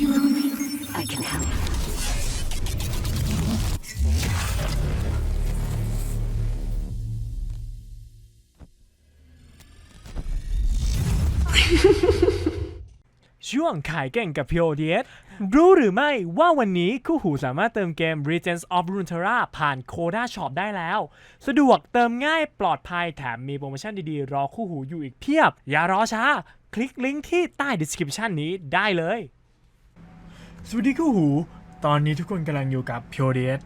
you lonely? I can help. ช่วงขายเก่งกับ PODS รู้หรือไม่ว่าวันนี้คู่หูสามารถเติมเกม Regents of Runeterra ผ่าน Coda Shop ได้แล้ว สะดวกเติมง่ายปลอดภัยแถมมีโปรโมชั่นดีๆ รอคู่หูอยู่อีกเพียบ อย่ารอช้า คลิกลิงก์ที่ใต้ description นี้ได้เลย สวัสดีคู่หู ตอนนี้ทุกคนกำลังอยู่กับ PODS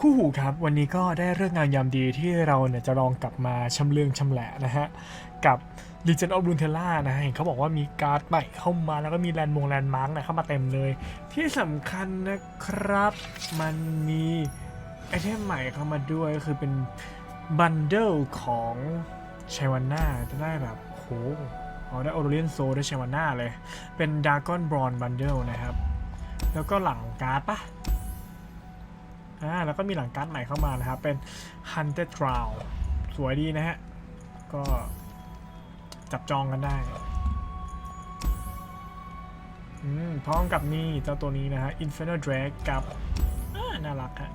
คู่หูครับ วันนี้ก็ได้เรื่องงานยามดีที่เราเนี่ยจะลองกลับมาชำเลืองชำแหละนะฮะ กับ Legend of Runeterra นะฮะเห็นเขาบอกว่ามีการ์ดใหม่เข้ามาแล้วก็มีแลนด์มงแลนด์มาร์กนะเข้ามาเต็มเลย ที่สำคัญนะครับ มันมีไอเทมใหม่เข้ามาด้วยคือเป็นบันเดิลของชวันน่าจะได้แบบโหเอาได้โอโรเลียนโซได้ชวันน่าเลย เป็นดาร์กอนบรอนบันเดิลนะครับ แล้วก็หลังการ์ดปะอ่าแล้วก็มีหลังการ์ดใหม่เข้ามานะครับ เป็น Hunted Trial สวยดีนะฮะ ก็จับจองกันได้ อืมพร้อมกับนี่เจ้าตัวนี้นะฮะ Inferno Drake กับน่ารักฮะ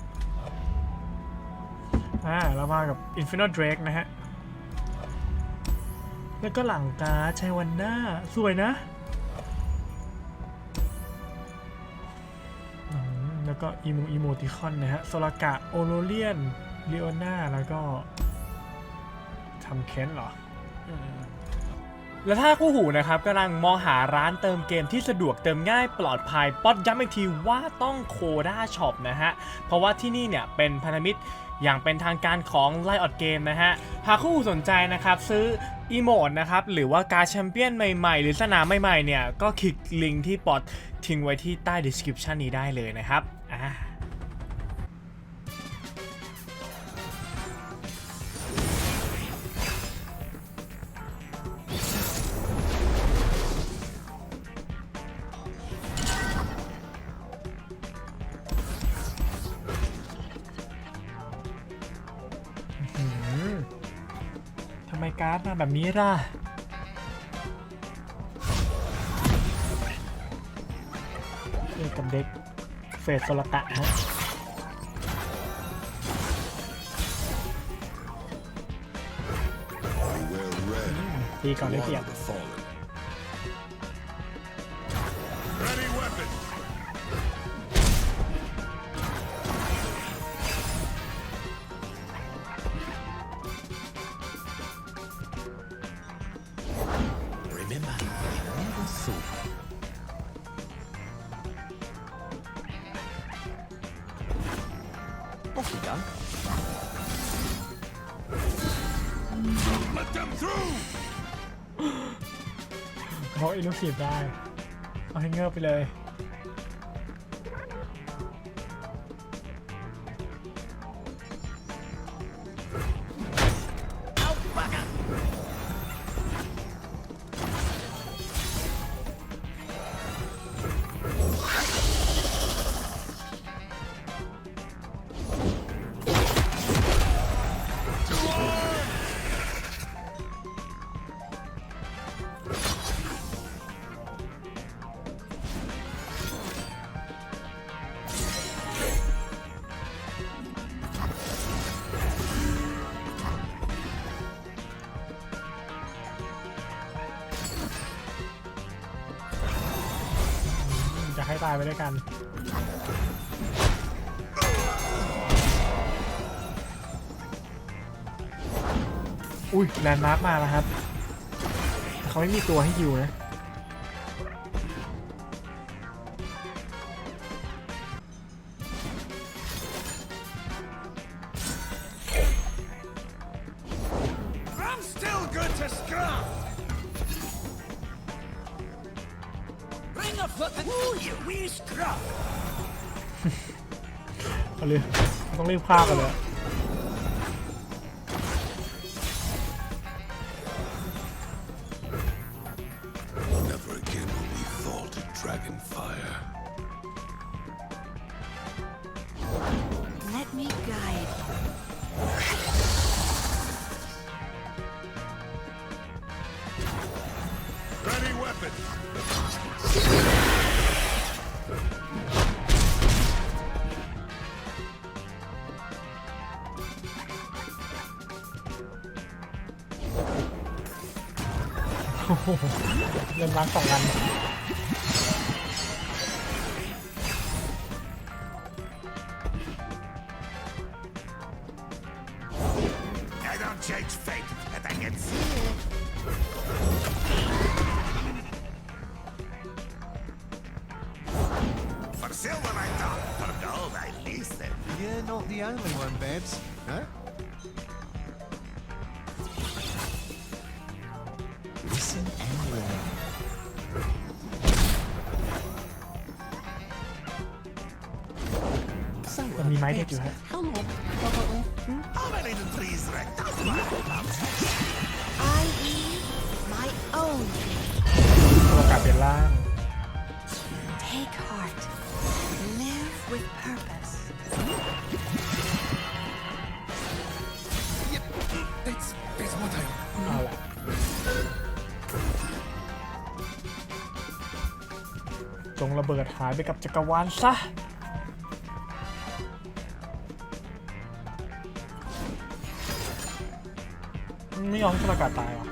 อ่าแล้วมากับ Inferno Drake นะฮะ แล้วก็หลังการ์ดชัยวันหน้า สวยนะ แล้วก็อีโมอีโมติคอนนะฮะโซลากะโอโรเลียนเลโอนาแล้วก็ทำเค้นเหรออืมแล้วถ้าคู่หูนะครับกำลังมองหาร้านเติมเกมที่สะดวกเติมง่ายปลอดภัยป๊อดย้ำอีกทีว่าต้องโคด้าช็อปนะฮะ เพราะว่าที่นี่เนี่ยเป็นพันธมิตรอย่างเป็นทางการของไลออดเกมนะฮะ หากคู่หูสนใจนะครับซื้ออีโมดนะครับ หรือว่าการดแชมเปี้ยนใหม่ๆ หรือสนามใหม่ๆเนี่ย ก็คลิกลิงก์ที่ปอดทิ้งไว้ที่ใต้ description นี้ได้เลยนะครับ มการ์ดมาแบบนี้ล่ะเล่นกับเด็กเฟสโซลกะฮะตีก่อนได้เปรียบ โอเคยัง Let them through! เขาอิลูซีฟได้ เอาให้เงือบไปเลย ตายไปด้วยกัน อุ้ยแลนด์มาร์กมาแล้วครับ เขาไม่มีตัวให้ฮิวนะ เอาเลยต้องรีบฆ่ากันเลย เงินล้านสองล้าน มันมีไม้เด็ดอยู่ฮะ How many the trees wrecked? That's why I love I eat my own. ตัวกลับเป็นล่าง Take heart. Live with purpose. That's that's what I เอาละจงระเบิดหายไปกับจักรวาลซะ ไม่ยอมให้ประกาศตายเหรอ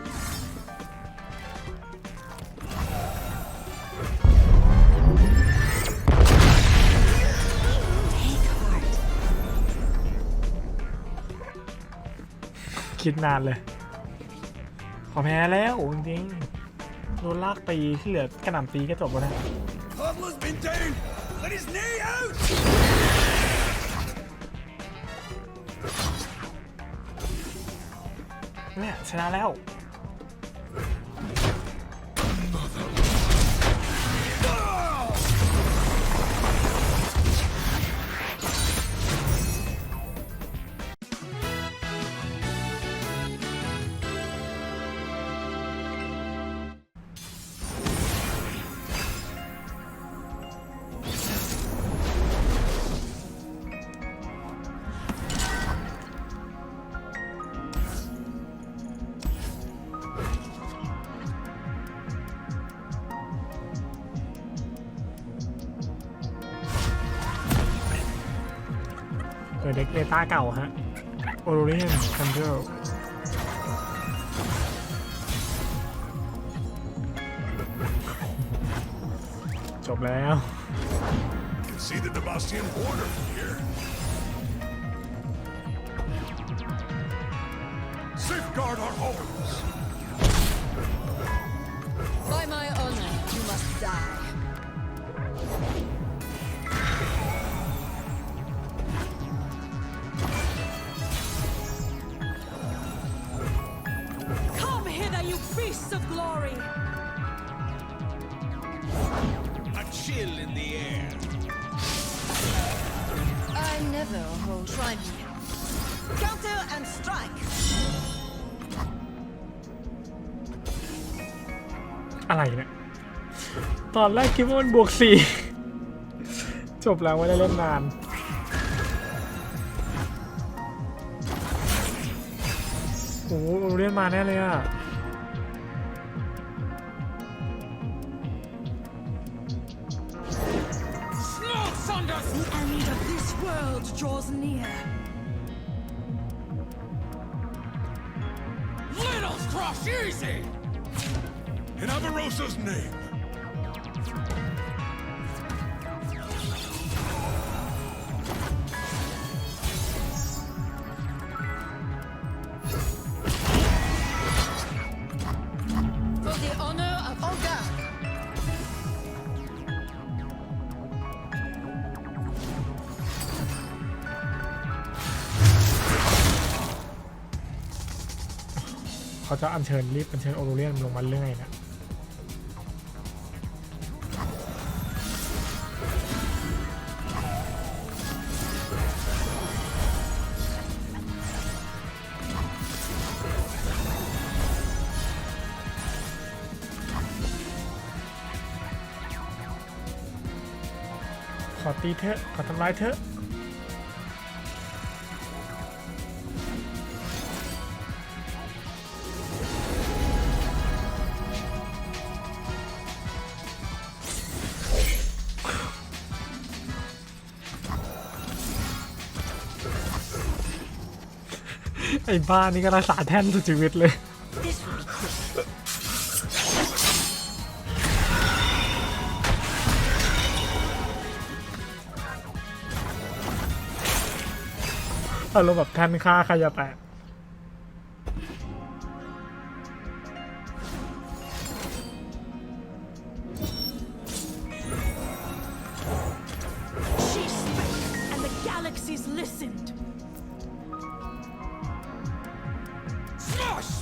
คิดนานเลย ขอแพ้แล้วจริงๆโดนลากตีที่เหลือกระหน่ำตีก็จบแล้วนะ เนี่ยชนะแล้ว เออเด็กเบต้าเก่าฮะโอโรเรียนคันเดลจบแล้ว Can see the Demastian border from here. Safeguard our homes. Of glory! A chill in the air. I never hold try me. Counter and strike. อะไรเนี่ย ตอนแรกคิดว่ามันบวกสี่ จบแล้วไม่ได้เล่นนาน โอ้โหโอโรเรียนมาแน่เลยอะ The end of this world draws near. Let us cross easy. In Avarosa's name. เขาจะอัญเชิญรีบอัญเชิญโอโรเรียนลงมาเรื่อยนะขอตีเถอะขอทำร้ายเถอะ ไอ้บ้านนี่ก็รักษาแท่นสุดชีวิตเลย อารมณ์แบบแท่นฆ่าใครจะแตก ตั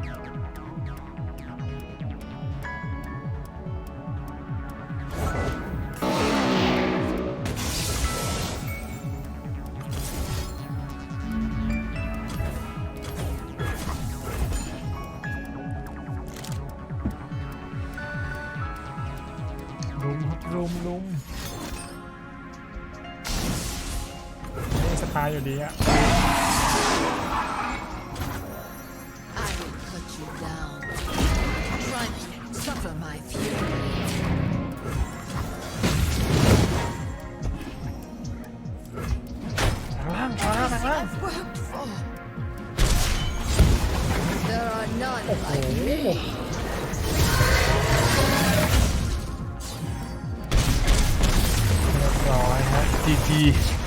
ลุมครับลุมลุมนี่สปายอยู่ดีอะ I will cut you down. Try me, suffer my fury. ทางล่างทางล่างทางล่าง I've worked for. There are none like โอ้ me. เ